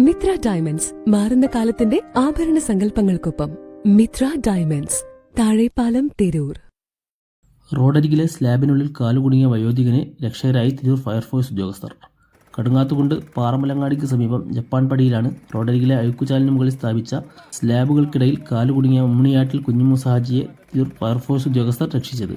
Mitra diamonds മാറുന്ന കാലത്തിന്റെ ആഭരണ സങ്കല്പങ്ങൾക്കൊപ്പം മിത്ര ഡയമണ്ട്സ് താഴെപ്പാലം തിരൂർ. റോഡരികിലെ സ്ലാബിനുള്ളിൽ കാലുകുടുങ്ങിയ വയോധികനെ രക്ഷകരായി തിരൂർ ഫയർഫോഴ്സ് ഉദ്യോഗസ്ഥർ. കടുങ്ങാത്തുകൊണ്ട് പാറമലങ്ങാടിക്ക് സമീപം ജപ്പാൻ പടിയിലാണ് റോഡരികിലെ അഴുക്കുചാലിന് മുകളിൽ സ്ഥാപിച്ച സ്ലാബുകൾക്കിടയിൽ കാലുകുടുങ്ങിയ ഉമ്മണിയാട്ടിൽ കുഞ്ഞുമൂസ സാജിയെ തിരൂർ ഫയർഫോഴ്സ് ഉദ്യോഗസ്ഥർ രക്ഷിച്ചത്.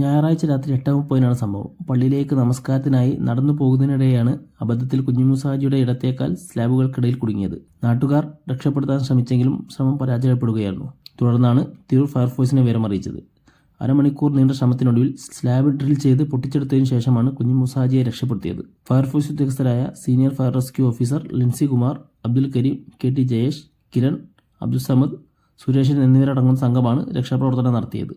ഞായറാഴ്ച രാത്രി എട്ട് മുപ്പതിനാണ് സംഭവം. പള്ളിയിലേക്ക് നമസ്കാരത്തിനായി നടന്നു പോകുന്നതിനിടെയാണ് അബദ്ധത്തിൽ കുഞ്ഞുമുസാജിയുടെ ഇടത്തേക്കാൾ സ്ലാബുകൾക്കിടയിൽ കുടുങ്ങിയത്. നാട്ടുകാർ രക്ഷപ്പെടുത്താൻ ശ്രമിച്ചെങ്കിലും ശ്രമം പരാജയപ്പെടുകയായിരുന്നു. തുടർന്നാണ് തിരൂർ ഫയർഫോഴ്സിനെ വിവരമറിയിച്ചത്. അരമണിക്കൂർ നീണ്ട ശ്രമത്തിനൊടുവിൽ സ്ലാബ് ഡ്രിൽ ചെയ്ത് പൊട്ടിച്ചെടുത്തതിനു ശേഷമാണ് കുഞ്ഞു മുസാജിയെ രക്ഷപ്പെടുത്തിയത്. Fire force ഉദ്യോഗസ്ഥരായ senior fire rescue officer Linsi Kumar Abdul Kareem K T Jayesh Kiran Abdul Samad Sureshan എന്നിവരടങ്ങുന്ന സംഘമാണ് രക്ഷാപ്രവർത്തനം നടത്തിയത്.